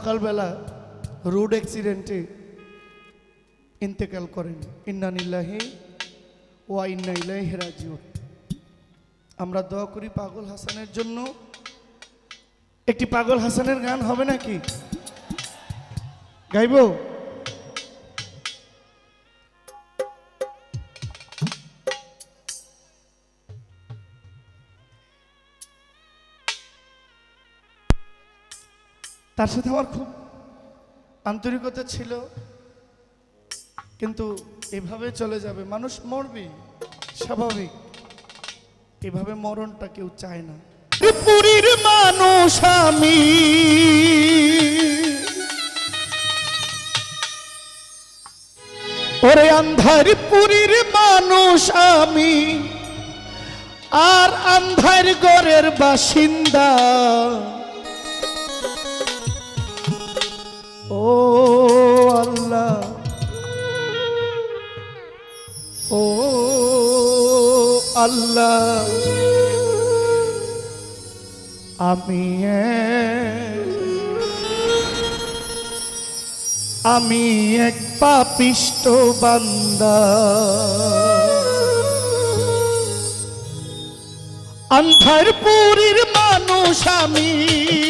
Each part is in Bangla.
সকালবেলা রোড অ্যাক্সিডেন্টে ইন্তেকাল করেন। ইন্নানিল্লাহি ওয়া ইন্না ইলাইহি রাজিউন। আমরা দোয়া করি পাগল হাসানের জন্য। একটি পাগল হাসানের গান হবে নাকি? গাইবো? তার সাথে আমার খুব আন্তরিকতা ছিল। কিন্তু এভাবে চলে যাবে, মানুষ মরবে স্বাভাবিক। এভাবে মরণটা কেউ চায় না। পুরীর মানুষ আমি। ওরে আন্ধার পুরীর মানুষ আমি। আর আন্ধার গড়ের বাসিন্দা। আল্লাহ। ও আল্লাহ। আমি আমি এক পাপিষ্ট বান্দা। আন্ধার পুরীর মানুষ আমি।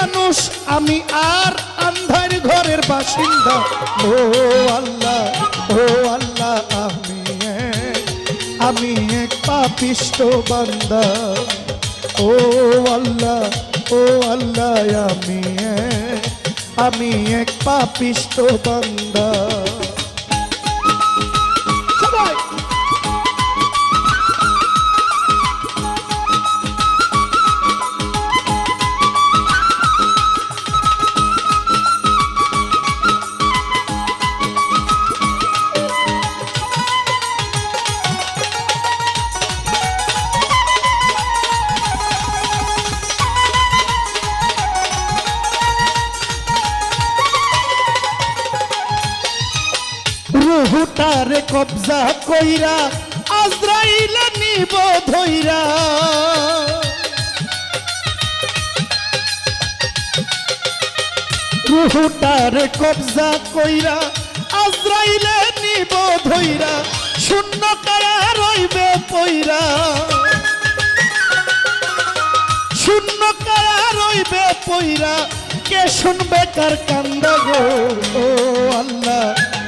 মানুষ, আমি আর আন্ধার ঘরের বাসিন্দা। ও আল্লাহ ও আল্লাহ, আমি আমি এক পাপিষ্ট বান্দা। ও আল্লাহ ও আল্লাহ, আমি আমি এক পাপিষ্ট বান্দা। রুহুটারে কবজা কইরা, আজরাইলে নিব ধইরা। রুহুটারে কবজা কইরা, আজরাইলে নিব ধইরা শূন্য কায়া রইবে পইরা। শূন্য কায়া রইবে পইরা, কে শুনবে কার কান্দা গো? ও আল্লাহ।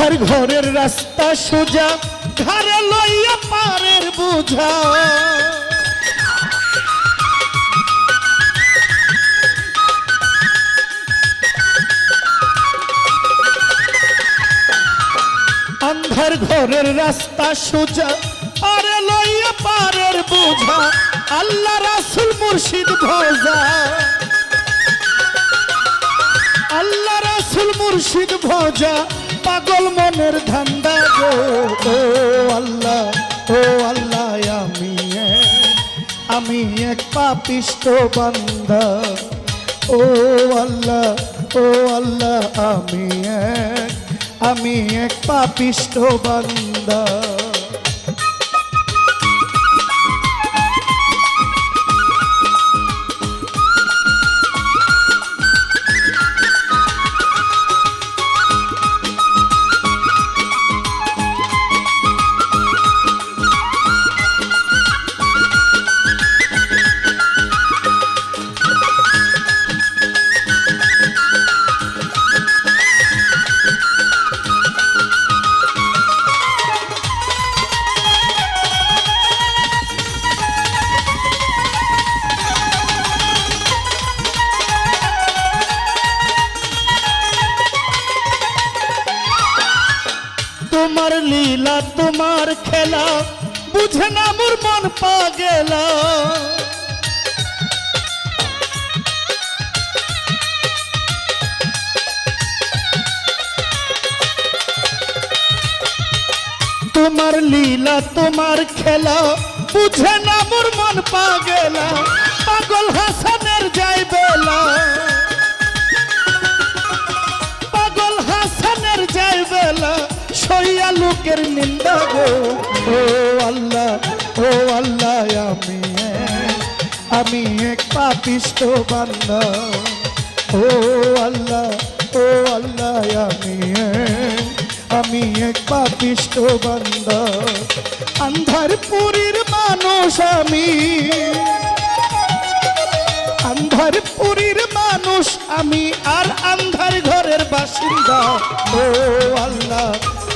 আন্ধার ঘরের রাস্তা সোজা, ঘরে লইয়া পারের বোঝা। আন্ধার ঘরের রাস্তা সোজা আরে লইয়া পারের বোঝা। আল্লাহ রাসুল মুর্শিদ ভোজা। আল্লাহ রাসুল মুর্শিদ ভোজা। পাগল মনের ধান্দা গো। ও আল্লাহ ও আল্লাহ, আমি আমি এক পাপিষ্ট বান্দা। ও আল্লাহ ও আল্লাহ, আমি এক আমি এক পাপিষ্ট বান্দা। লীলা, তোমার খেলা বুঝে না মোর মন পাগেলা। তোমার লীলা, তোমার খেলা বুঝে না মোর মন পাগেলা। পাগল হাসানের যাই বেলা। সইয়া নিন্দা গো। ও আল্লাহ ও আল্লাহ, আমি আমি এক পাপিষ্ট বান্দা। ও আল্লাহ ও আল্লাহ, আমি আমি এক পাপিষ্ট বান্দা। আন্ধার পুরীর মানুষ আমি। আন্ধার পুরীর মানুষ আমি, আর আন্ধার ঘরের বাসিন্দা। ও আল্লাহ